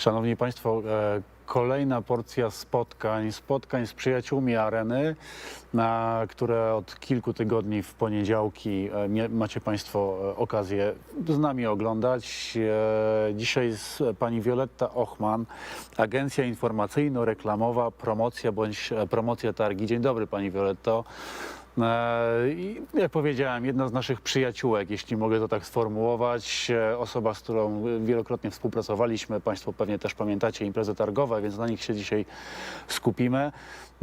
Szanowni Państwo, e, kolejna porcja spotkań, spotkań z przyjaciółmi areny, na które od kilku tygodni w poniedziałki e, macie Państwo e, okazję z nami oglądać. Dzisiaj z pani Wioletta Ochman, Agencja Informacyjno-Reklamowa Promocja bądź Promocja Targi. Dzień dobry Pani Violetto. E, jak powiedziałem, jedna z naszych przyjaciółek, jeśli mogę to tak sformułować, e, osoba, z którą wielokrotnie współpracowaliśmy, Państwo pewnie też pamiętacie imprezy targowe, więc na nich się dzisiaj skupimy,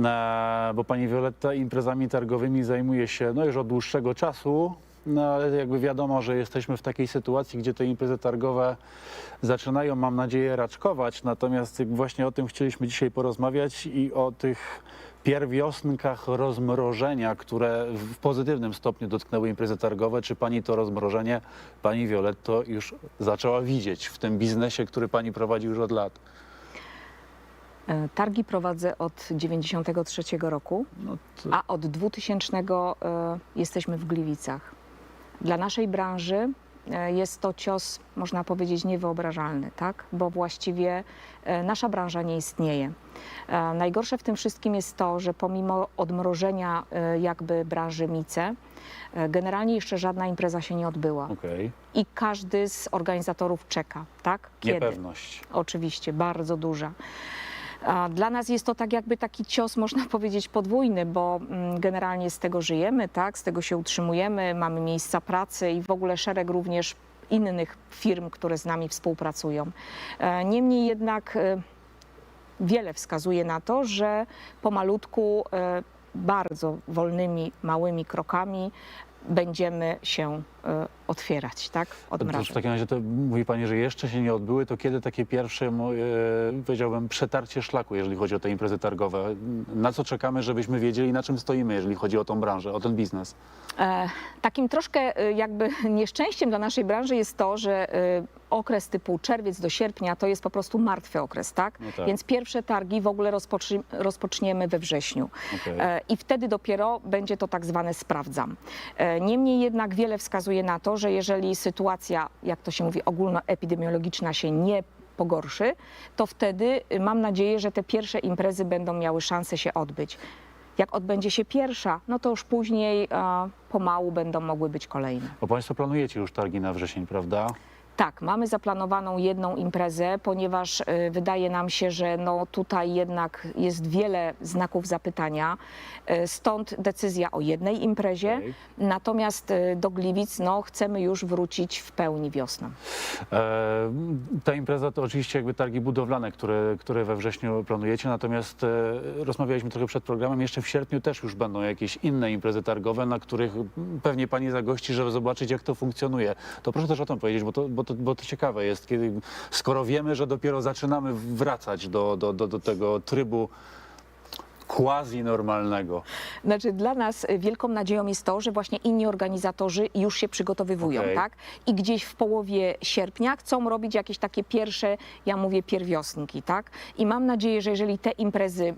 E, bo Pani Violetta imprezami targowymi zajmuje się no już od dłuższego czasu, no ale jakby wiadomo, że jesteśmy w takiej sytuacji, gdzie te imprezy targowe zaczynają, mam nadzieję, raczkować, natomiast właśnie o tym chcieliśmy dzisiaj porozmawiać i o tych pierwiosnkach rozmrożenia, które w pozytywnym stopniu dotknęły imprezy targowe. Czy pani to rozmrożenie, pani Violetto, już zaczęła widzieć w tym biznesie, który pani prowadzi już od lat? E, Targi prowadzę od 93 roku, No to, a od 2000 e, jesteśmy w Gliwicach. Dla naszej branży jest to cios, można powiedzieć, niewyobrażalny, tak? bo właściwie e, nasza branża nie istnieje. E, Najgorsze w tym wszystkim jest to, że pomimo odmrożenia e, jakby branży Mice, e, generalnie jeszcze żadna impreza się nie odbyła okej, i każdy z organizatorów czeka, tak? niepewność. Oczywiście, bardzo duża. Dla nas jest to tak jakby taki cios, można powiedzieć, podwójny, bo mm, generalnie z tego żyjemy, tak? z tego się utrzymujemy, mamy miejsca pracy i w ogóle szereg również innych firm, które z nami współpracują. E, Niemniej jednak e, wiele wskazuje na to, że pomalutku, e, bardzo wolnymi, małymi krokami będziemy się e, otwierać, tak? To w takim razie to mówi Pani, że jeszcze się nie odbyły, to kiedy takie pierwsze, mo- e, powiedziałbym, przetarcie szlaku, jeżeli chodzi o te imprezy targowe? Na co czekamy, żebyśmy wiedzieli, na czym stoimy, jeżeli chodzi o tą branżę, o ten biznes? E, takim troszkę e, jakby nieszczęściem dla naszej branży jest to, że e, okres typu czerwiec do sierpnia to jest po prostu martwy okres, tak? No tak. Więc pierwsze targi w ogóle rozpoczy, rozpoczniemy we wrześniu. Okej. E, I wtedy dopiero będzie to tak zwane sprawdzam. E, Niemniej jednak wiele wskazuje na to, że jeżeli sytuacja, jak to się mówi, ogólnoepidemiologiczna się nie pogorszy, to wtedy y, mam nadzieję, że te pierwsze imprezy będą miały szansę się odbyć. Jak odbędzie się pierwsza, no to już później e, pomału będą mogły być kolejne. Bo Państwo planujecie już targi na wrzesień, prawda? Tak, mamy zaplanowaną jedną imprezę, ponieważ y, wydaje nam się, że no, tutaj jednak jest wiele znaków zapytania. Y, stąd decyzja o jednej imprezie. Okej. Natomiast y, do Gliwic no, chcemy już wrócić w pełni wiosną. E, ta impreza to oczywiście jakby targi budowlane, które, które we wrześniu planujecie, natomiast e, rozmawialiśmy trochę przed programem, jeszcze w sierpniu też już będą jakieś inne imprezy targowe, na których pewnie Pani zagości, żeby zobaczyć jak to funkcjonuje. To proszę też o tym powiedzieć, bo to, bo to, bo to ciekawe jest, kiedy, skoro wiemy, że dopiero zaczynamy wracać do, do, do, do tego trybu quasi-normalnego. Znaczy dla nas y, wielką nadzieją jest to, że właśnie inni organizatorzy już się przygotowywują, Okej. tak? I gdzieś w połowie sierpnia chcą robić jakieś takie pierwsze, ja mówię, pierwiosnki, tak? I mam nadzieję, że jeżeli te imprezy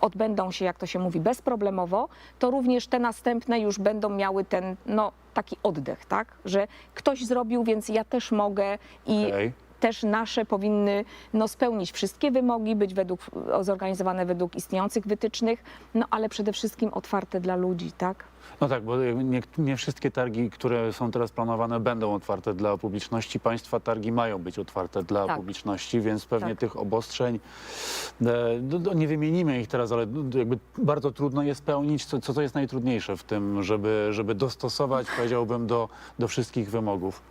odbędą się, jak to się mówi, bezproblemowo, to również te następne już będą miały ten, no, taki oddech, tak? Że ktoś zrobił, więc ja też mogę i Okej. też nasze powinny no, spełnić wszystkie wymogi, być według, zorganizowane według istniejących wytycznych, no ale przede wszystkim otwarte dla ludzi, tak? No tak, bo nie, nie wszystkie targi, które są teraz planowane, będą otwarte dla publiczności. Państwa targi mają być otwarte dla Tak. publiczności, więc pewnie Tak. tych obostrzeń, e, no, no, nie wymienimy ich teraz, ale jakby bardzo trudno je spełnić. Co, co to jest najtrudniejsze w tym, żeby, żeby dostosować, powiedziałbym, do, do wszystkich wymogów?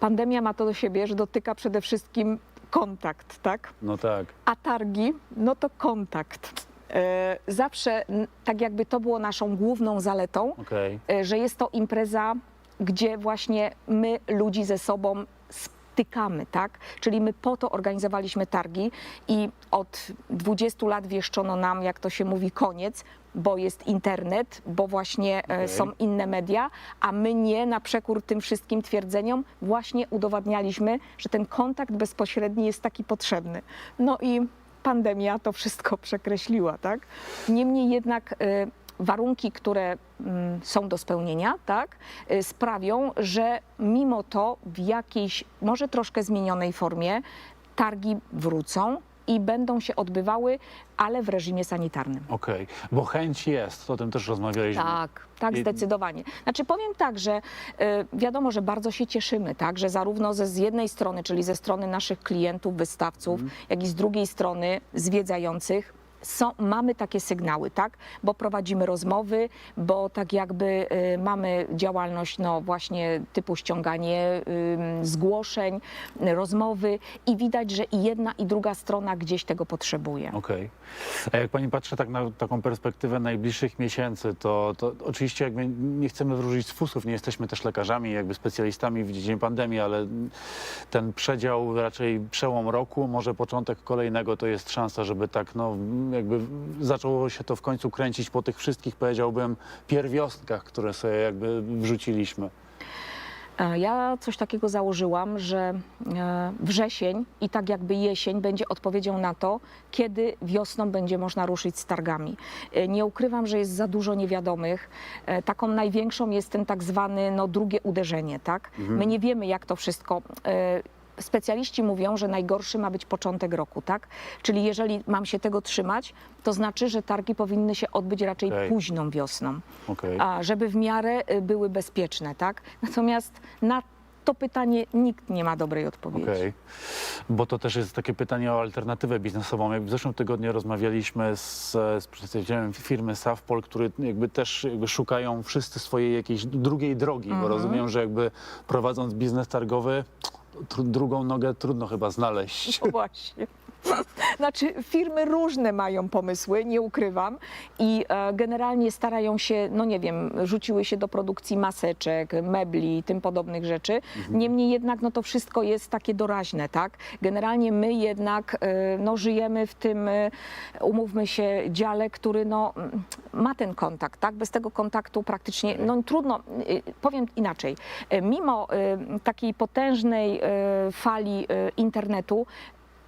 Pandemia ma to do siebie, że dotyka przede wszystkim kontakt, tak? No tak. A targi, no to kontakt. E, Zawsze tak jakby to było naszą główną zaletą, Okej. e, że jest to impreza, gdzie właśnie my ludzi ze sobą stykamy, tak? Czyli my po to organizowaliśmy targi i od 20 lat wieszczono nam, jak to się mówi, koniec, bo jest internet, bo właśnie e, Okej. są inne media, a my nie, na przekór tym wszystkim twierdzeniom, właśnie udowadnialiśmy, że ten kontakt bezpośredni jest taki potrzebny. No i pandemia to wszystko przekreśliła, tak? Niemniej jednak e, warunki, które mm, są do spełnienia, tak, y, sprawią, że mimo to w jakiejś, może troszkę zmienionej formie, targi wrócą i będą się odbywały, ale w reżimie sanitarnym. Okej, bo chęć jest, o tym też rozmawialiśmy. Tak, tak, I- zdecydowanie. Znaczy powiem tak, że y, wiadomo, że bardzo się cieszymy, tak, że zarówno ze, z jednej strony, czyli ze strony naszych klientów, wystawców, jak i z drugiej strony zwiedzających, są, mamy takie sygnały, tak, bo prowadzimy rozmowy, bo tak jakby y, mamy działalność, no właśnie typu ściąganie ym, zgłoszeń, y, rozmowy i widać, że i jedna i druga strona gdzieś tego potrzebuje. Okej. A jak pani patrzy tak na taką perspektywę najbliższych miesięcy, to, to oczywiście jakby nie chcemy wróżyć z fusów, nie jesteśmy też lekarzami, jakby specjalistami w dziedzinie pandemii, ale ten przedział, raczej przełom roku, może początek kolejnego, to jest szansa, żeby tak no jakby zaczęło się to w końcu kręcić po tych wszystkich, powiedziałbym, pierwiostkach, które sobie jakby wrzuciliśmy. E, Ja coś takiego założyłam, że e, wrzesień i tak jakby jesień będzie odpowiedzią na to, kiedy wiosną będzie można ruszyć z targami. E, Nie ukrywam, że jest za dużo niewiadomych. Taką największą jest ten tak zwany no, drugie uderzenie. Tak? My nie wiemy, jak to wszystko. Specjaliści mówią, że najgorszy ma być początek roku, tak? Czyli jeżeli mam się tego trzymać, to znaczy, że targi powinny się odbyć raczej Okej. późną wiosną Okej. a żeby w miarę y, były bezpieczne, tak? Natomiast na to pytanie nikt nie ma dobrej odpowiedzi. Okej, bo to też jest takie pytanie o alternatywę biznesową. Jak w zeszłym tygodniu rozmawialiśmy z, z przedstawicielem firmy Savpol, który jakby też jakby szukają wszyscy swojej jakiejś drugiej drogi, bo rozumiem, że jakby prowadząc biznes targowy, drugą nogę trudno chyba znaleźć. No właśnie. Znaczy, firmy różne mają pomysły, nie ukrywam, i e, generalnie starają się, no nie wiem, rzuciły się do produkcji maseczek, mebli i tym podobnych rzeczy. Niemniej jednak, no to wszystko jest takie doraźne, tak? Generalnie my jednak, e, no żyjemy w tym, e, umówmy się, dziale, który no mm, ma ten kontakt, tak? Bez tego kontaktu praktycznie, no trudno, y, powiem inaczej, E, mimo y, takiej potężnej y, fali y, internetu,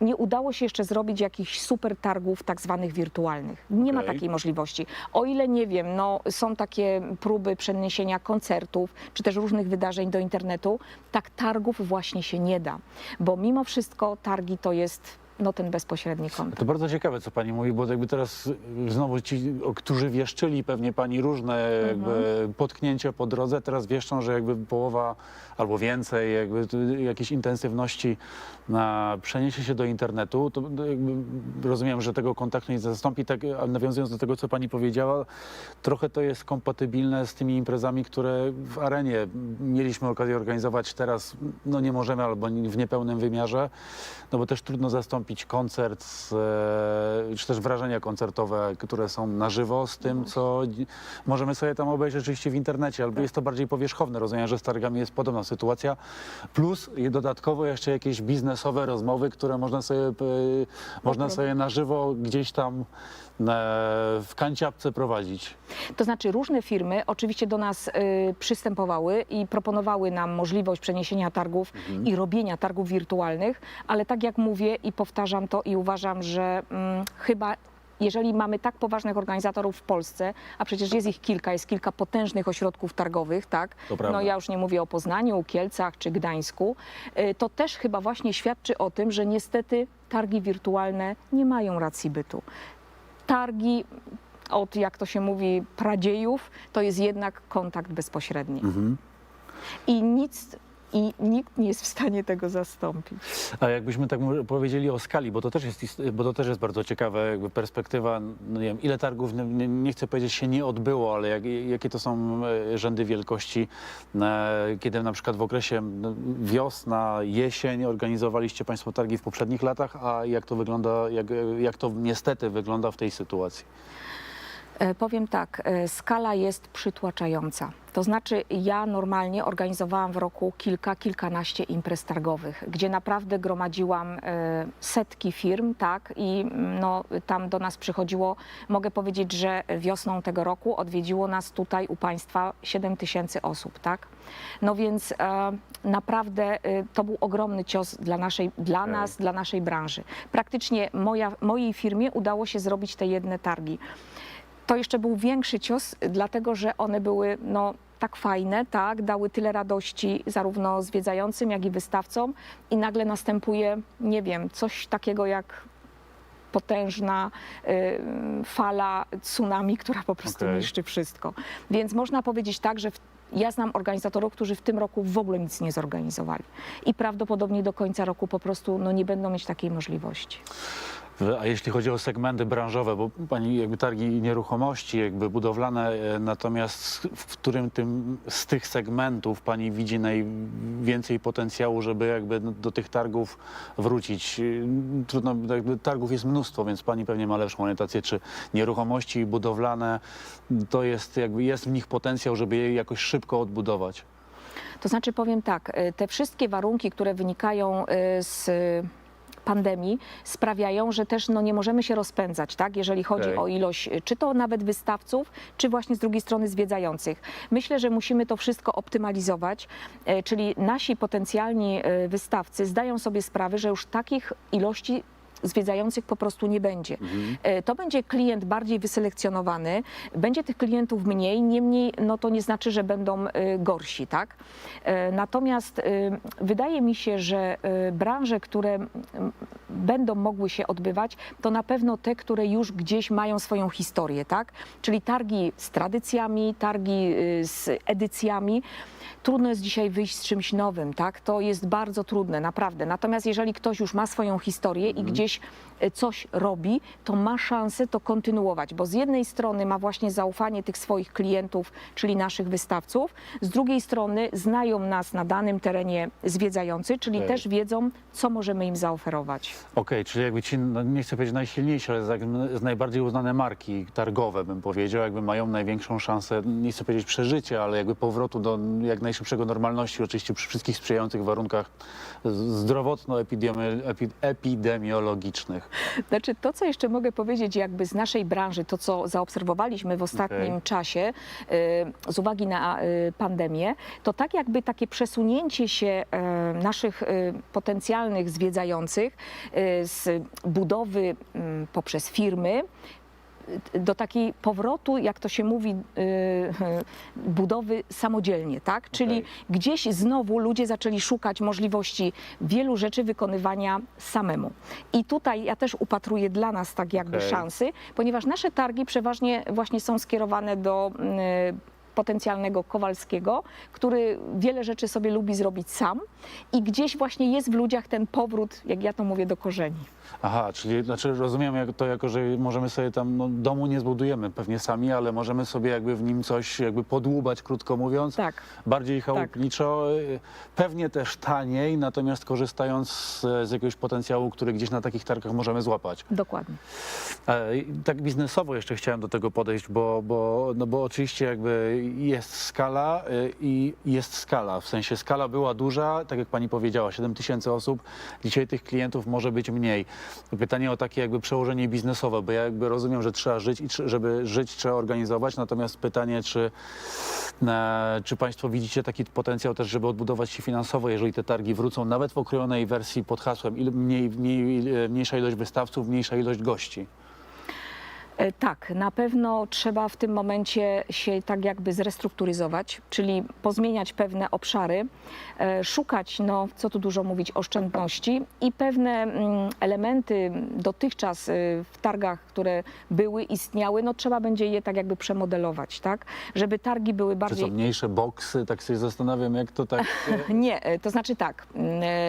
nie udało się jeszcze zrobić jakichś super targów tak zwanych wirtualnych. Nie ma Okej. takiej możliwości. O ile nie wiem, no, są takie próby przeniesienia koncertów czy też różnych wydarzeń do internetu, tak targów właśnie się nie da, bo mimo wszystko targi to jest no, ten bezpośredni kontakt. To bardzo ciekawe, co pani mówi, bo jakby teraz znowu ci, którzy wieszczyli pewnie pani różne jakby potknięcia po drodze, teraz wieszczą, że jakby połowa albo więcej jakby jakiejś intensywności na przeniesie się do internetu, to jakby rozumiem, że tego kontaktu nie zastąpi, tak, ale nawiązując do tego, co pani powiedziała, trochę to jest kompatybilne z tymi imprezami, które w arenie mieliśmy okazję organizować teraz, no nie możemy albo w niepełnym wymiarze, no bo też trudno zastąpić koncert, z, e, czy też wrażenia koncertowe, które są na żywo z tym, co możemy sobie tam obejrzeć rzeczywiście w internecie, albo jest to bardziej powierzchowne. Rozumiem, że z targami jest podobna sytuacja. Plus dodatkowo jeszcze jakieś biznesowe rozmowy, które można sobie, e, można sobie na żywo gdzieś tam w kanciapce prowadzić. To znaczy różne firmy oczywiście do nas y, przystępowały i proponowały nam możliwość przeniesienia targów i robienia targów wirtualnych, ale tak jak mówię i powtarzam to i uważam, że mm, chyba jeżeli mamy tak poważnych organizatorów w Polsce, a przecież jest ich kilka, jest kilka potężnych ośrodków targowych, tak? No ja już nie mówię o Poznaniu, Kielcach czy Gdańsku, y, to też chyba właśnie świadczy o tym, że niestety targi wirtualne nie mają racji bytu. Targi od, jak to się mówi, pradziejów, to jest jednak kontakt bezpośredni. I nic, i nikt nie jest w stanie tego zastąpić. A jakbyśmy tak powiedzieli o skali, bo to też jest, bo to też jest bardzo ciekawe, jakby perspektywa, no nie wiem, ile targów, nie- nie, chcę powiedzieć się nie odbyło, ale jak, jakie to są e, rzędy wielkości, e, kiedy na przykład w okresie no, wiosna, jesień organizowaliście Państwo targi w poprzednich latach, a jak to wygląda, jak, jak to niestety wygląda w tej sytuacji? E, Powiem tak, e, skala jest przytłaczająca. To znaczy, ja normalnie organizowałam w roku kilka, kilkanaście imprez targowych, gdzie naprawdę gromadziłam e, setki firm, tak, i mm, no, tam do nas przychodziło, mogę powiedzieć, że wiosną tego roku odwiedziło nas tutaj u Państwa 7 tysięcy osób, tak. No więc naprawdę to był ogromny cios dla, naszej, dla nas, dla naszej branży. Praktycznie moja, mojej firmie udało się zrobić te jedne targi. To jeszcze był większy cios, dlatego że one były no, tak fajne, tak, dały tyle radości zarówno zwiedzającym, jak i wystawcom i nagle następuje, nie wiem, coś takiego jak potężna y, fala tsunami, która po prostu Okej. niszczy wszystko. Więc można powiedzieć tak, że w, ja znam organizatorów, którzy w tym roku w ogóle nic nie zorganizowali i prawdopodobnie do końca roku po prostu no, nie będą mieć takiej możliwości. A jeśli chodzi o segmenty branżowe, bo pani jakby targi nieruchomości, jakby budowlane, e, natomiast w którym tym, z tych segmentów pani widzi najwięcej potencjału, żeby jakby do tych targów wrócić? Y, Trudno, jakby targów jest mnóstwo, więc pani pewnie ma lepszą orientację, czy nieruchomości budowlane, to jest jakby, jest w nich potencjał, żeby je jakoś szybko odbudować. To znaczy powiem tak, y, te wszystkie warunki, które wynikają y, z pandemii sprawiają, że też no, nie możemy się rozpędzać, tak? jeżeli chodzi Okej. o ilość, czy to nawet wystawców, czy właśnie z drugiej strony zwiedzających. Myślę, że musimy to wszystko optymalizować, y, czyli nasi potencjalni y, wystawcy zdają sobie sprawę, że już takich ilości zwiedzających po prostu nie będzie. E, To będzie klient bardziej wyselekcjonowany, będzie tych klientów mniej, niemniej no to nie znaczy, że będą e, gorsi, tak? E, Natomiast wydaje mi się, że branże, które będą mogły się odbywać, to na pewno te, które już gdzieś mają swoją historię, tak? Czyli targi z tradycjami, targi z edycjami. Trudno jest dzisiaj wyjść z czymś nowym, tak? To jest bardzo trudne, naprawdę. Natomiast jeżeli ktoś już ma swoją historię i gdzieś e, coś robi, to ma szansę to kontynuować, bo z jednej strony ma właśnie zaufanie tych swoich klientów, czyli naszych wystawców, z drugiej strony znają nas na danym terenie zwiedzający, czyli Okej. też wiedzą, co możemy im zaoferować. Okej, czyli jakby ci, no nie chcę powiedzieć najsilniejsze, ale z, z najbardziej uznane marki targowe, bym powiedział, jakby mają największą szansę, nie chcę powiedzieć przeżycia, ale jakby powrotu do jak najszybszego normalności, oczywiście przy wszystkich sprzyjających warunkach zdrowotno-epidemiologicznych. Znaczy to, co jeszcze mogę powiedzieć jakby z naszej branży, to co zaobserwowaliśmy w ostatnim Okej. czasie y, z uwagi na y, pandemię, to tak jakby takie przesunięcie się y, naszych potencjalnych zwiedzających z budowy mm, poprzez firmy do takiej powrotu, jak to się mówi, y, budowy samodzielnie, tak? Czyli Okej. gdzieś znowu ludzie zaczęli szukać możliwości wielu rzeczy wykonywania samemu. I tutaj ja też upatruję dla nas tak jakby Okej. szansy, ponieważ nasze targi przeważnie właśnie są skierowane do mm, potencjalnego Kowalskiego, który wiele rzeczy sobie lubi zrobić sam i gdzieś właśnie jest w ludziach ten powrót, jak ja to mówię, do korzeni. Aha, czyli znaczy rozumiem jak to jako, że możemy sobie tam, no, domu nie zbudujemy pewnie sami, ale możemy sobie jakby w nim coś jakby podłubać, krótko mówiąc. Tak. Bardziej chałupniczo, y, pewnie też taniej, natomiast korzystając z, z jakiegoś potencjału, który gdzieś na takich targach możemy złapać. Dokładnie. E, Tak biznesowo jeszcze chciałem do tego podejść, bo, bo, no bo oczywiście jakby jest skala y, i jest skala. W sensie skala była duża, tak jak pani powiedziała, 7 tysięcy osób. Dzisiaj tych klientów może być mniej. Pytanie o takie jakby przełożenie biznesowe, bo ja jakby rozumiem, że trzeba żyć i żeby żyć trzeba organizować, natomiast pytanie, czy, czy państwo widzicie taki potencjał też, żeby odbudować się finansowo, jeżeli te targi wrócą, nawet w okrojonej wersji pod hasłem mniej, mniej, mniejsza ilość wystawców, mniejsza ilość gości. E, Tak, na pewno trzeba w tym momencie się tak jakby zrestrukturyzować, czyli pozmieniać pewne obszary, e, szukać, no co tu dużo mówić, oszczędności i pewne mm, elementy dotychczas e, w targach, które były, istniały, no trzeba będzie je tak jakby przemodelować, tak, żeby targi były Czy bardziej... są mniejsze boksy? Tak się zastanawiam, jak to tak... Nie, to znaczy tak,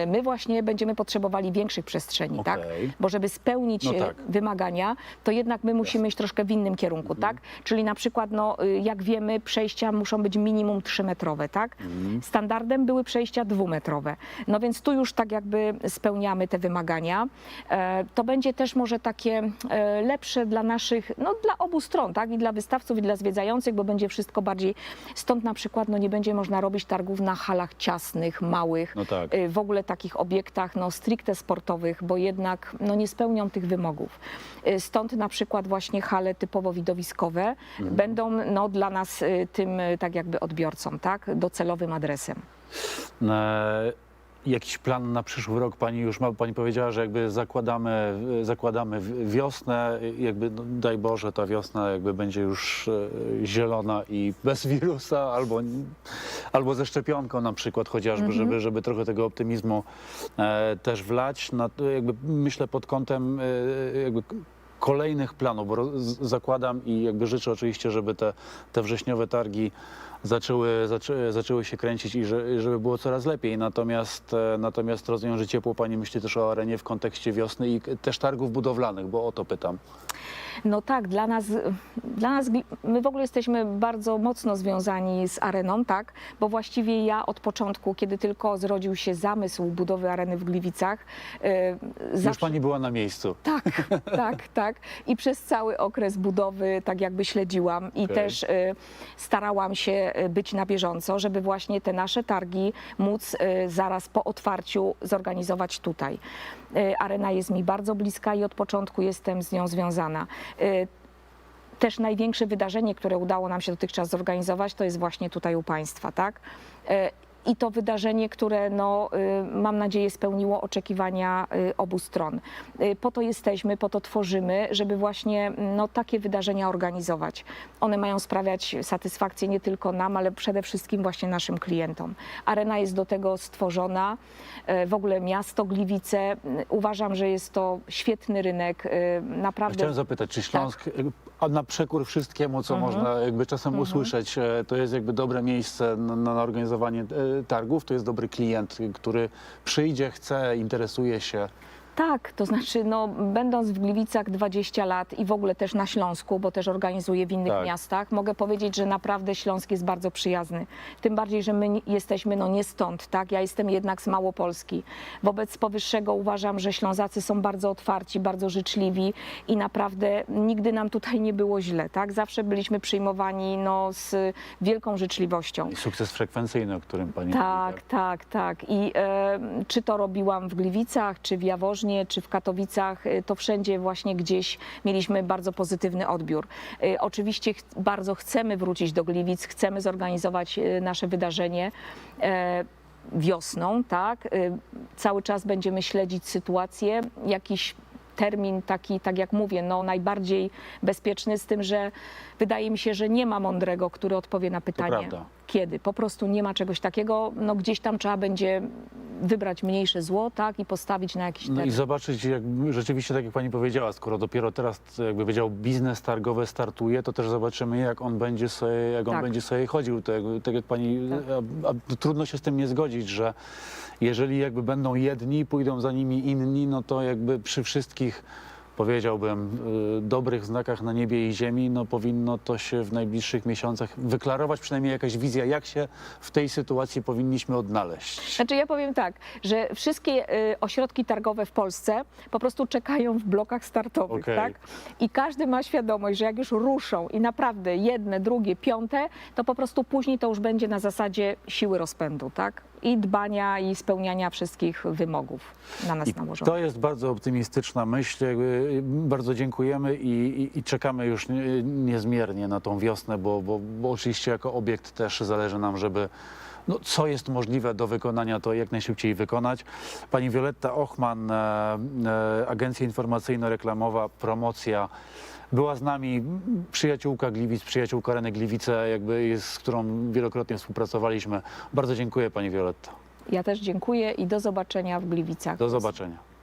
my właśnie będziemy potrzebowali większych przestrzeni, tak? Okej. Bo żeby spełnić No tak. wymagania, to jednak my musimy iść troszkę w innym kierunku, Mhm. tak? Czyli na przykład, no, y, jak wiemy, przejścia muszą być minimum 3-metrowe, tak? Mhm. Standardem były przejścia dwumetrowe. No więc tu już tak jakby spełniamy te wymagania. E, To będzie też może takie e, lepsze dla naszych, no dla obu stron, tak? I dla wystawców, i dla zwiedzających, bo będzie wszystko bardziej, stąd na przykład no nie będzie można robić targów na halach ciasnych, małych, No tak. y, w ogóle takich obiektach no, stricte sportowych, bo jednak no, nie spełnią tych wymogów. Y, Stąd na przykład właśnie hale typowo widowiskowe będą no, dla nas y, tym y, tak jakby odbiorcą, tak, docelowym adresem. E, jakiś plan na przyszły rok pani już ma? Pani powiedziała, że jakby zakładamy, zakładamy wiosnę, jakby no, daj Boże ta wiosna jakby będzie już e, zielona i bez wirusa albo, albo ze szczepionką na przykład chociażby, żeby, żeby trochę tego optymizmu e, też wlać. Na, jakby myślę pod kątem e, jakby kolejnych planów, bo zakładam i jakby życzę oczywiście, żeby te, te wrześniowe targi zaczęły, zaczę, zaczęły się kręcić i że, żeby było coraz lepiej. Natomiast, e, natomiast rozumiem, że ciepło Pani myśli też o arenie w kontekście wiosny i też targów budowlanych, bo o to pytam. No tak, dla nas, dla nas, my w ogóle jesteśmy bardzo mocno związani z areną, tak, bo właściwie ja od początku, kiedy tylko zrodził się zamysł budowy areny w Gliwicach, e, Już zawsze... Pani była na miejscu. Tak, tak, tak. I przez cały okres budowy tak jakby śledziłam i Okej. też y, starałam się y, być na bieżąco, żeby właśnie te nasze targi móc zaraz po otwarciu zorganizować tutaj. Arena jest mi bardzo bliska i od początku jestem z nią związana. Y, też największe wydarzenie, które udało nam się dotychczas zorganizować, to jest właśnie tutaj u Państwa, tak? I to wydarzenie, które no, y, mam nadzieję spełniło oczekiwania y, obu stron. Y, Po to jesteśmy, po to tworzymy, żeby właśnie no, takie wydarzenia organizować. One mają sprawiać satysfakcję nie tylko nam, ale przede wszystkim właśnie naszym klientom. Arena jest do tego stworzona. W ogóle miasto Gliwice, uważam, że jest to świetny rynek. Naprawdę Chciałem zapytać, czy Śląsk, jakby, a na przekór wszystkiemu, co można jakby czasem usłyszeć, e, to jest jakby dobre miejsce na, na organizowanie e, targów, to jest dobry klient, który przyjdzie, chce, interesuje się. Tak, to znaczy, no, będąc w Gliwicach 20 lat i w ogóle też na Śląsku, bo też organizuję w innych Tak. miastach, mogę powiedzieć, że naprawdę Śląsk jest bardzo przyjazny. Tym bardziej, że my jesteśmy no, nie stąd, tak? Ja jestem jednak z Małopolski. Wobec powyższego uważam, że Ślązacy są bardzo otwarci, bardzo życzliwi i naprawdę nigdy nam tutaj nie było źle, tak? Zawsze byliśmy przyjmowani no, z wielką życzliwością. I sukces frekwencyjny, o którym Pani Tak, mówi. tak, tak. I e, czy to robiłam w Gliwicach, czy w Jaworznie, czy w Katowicach, e, to wszędzie właśnie gdzieś mieliśmy bardzo pozytywny odbiór. E, oczywiście ch bardzo chcemy wrócić do Gliwic, chcemy zorganizować e, nasze wydarzenie. E, wiosną, tak? Cały czas będziemy śledzić sytuację, jakiś termin taki, tak jak mówię, no najbardziej bezpieczny z tym, że wydaje mi się, że nie ma mądrego, który odpowie na pytanie. Kiedy. Po prostu nie ma czegoś takiego, no gdzieś tam trzeba będzie wybrać mniejsze zło, tak, i postawić na jakiś No i zobaczyć, jak rzeczywiście, tak jak Pani powiedziała, skoro dopiero teraz, jakby powiedział, biznes targowy startuje, to też zobaczymy, jak on będzie sobie, jak on Tak. będzie sobie chodził. Tak, tak jak Pani, a, a, trudno się z tym nie zgodzić, że jeżeli jakby będą jedni, pójdą za nimi inni, no to jakby przy wszystkich powiedziałbym, y, dobrych znakach na niebie i ziemi, no powinno to się w najbliższych miesiącach wyklarować, przynajmniej jakaś wizja, jak się w tej sytuacji powinniśmy odnaleźć. Znaczy ja powiem tak, że wszystkie y, ośrodki targowe w Polsce po prostu czekają w blokach startowych, Okej. tak? I każdy ma świadomość, że jak już ruszą i naprawdę jedne, drugie, piąte, to po prostu później to już będzie na zasadzie siły rozpędu, tak? I dbania i spełniania wszystkich wymogów na nas I nałożonych. to jest bardzo optymistyczna myśl. Jakby Bardzo dziękujemy i, i, i czekamy już nie- niezmiernie na tą wiosnę, bo, bo, bo oczywiście jako obiekt też zależy nam, żeby no, co jest możliwe do wykonania, to jak najszybciej wykonać. Pani Wioletta Ochman, e, e, Agencja Informacyjno-Reklamowa, promocja. Była z nami przyjaciółka Gliwic, przyjaciółka Reny Gliwice, jakby z którą wielokrotnie współpracowaliśmy. Bardzo dziękuję Pani Wioletta. Ja też dziękuję i do zobaczenia w Gliwicach. Do zobaczenia.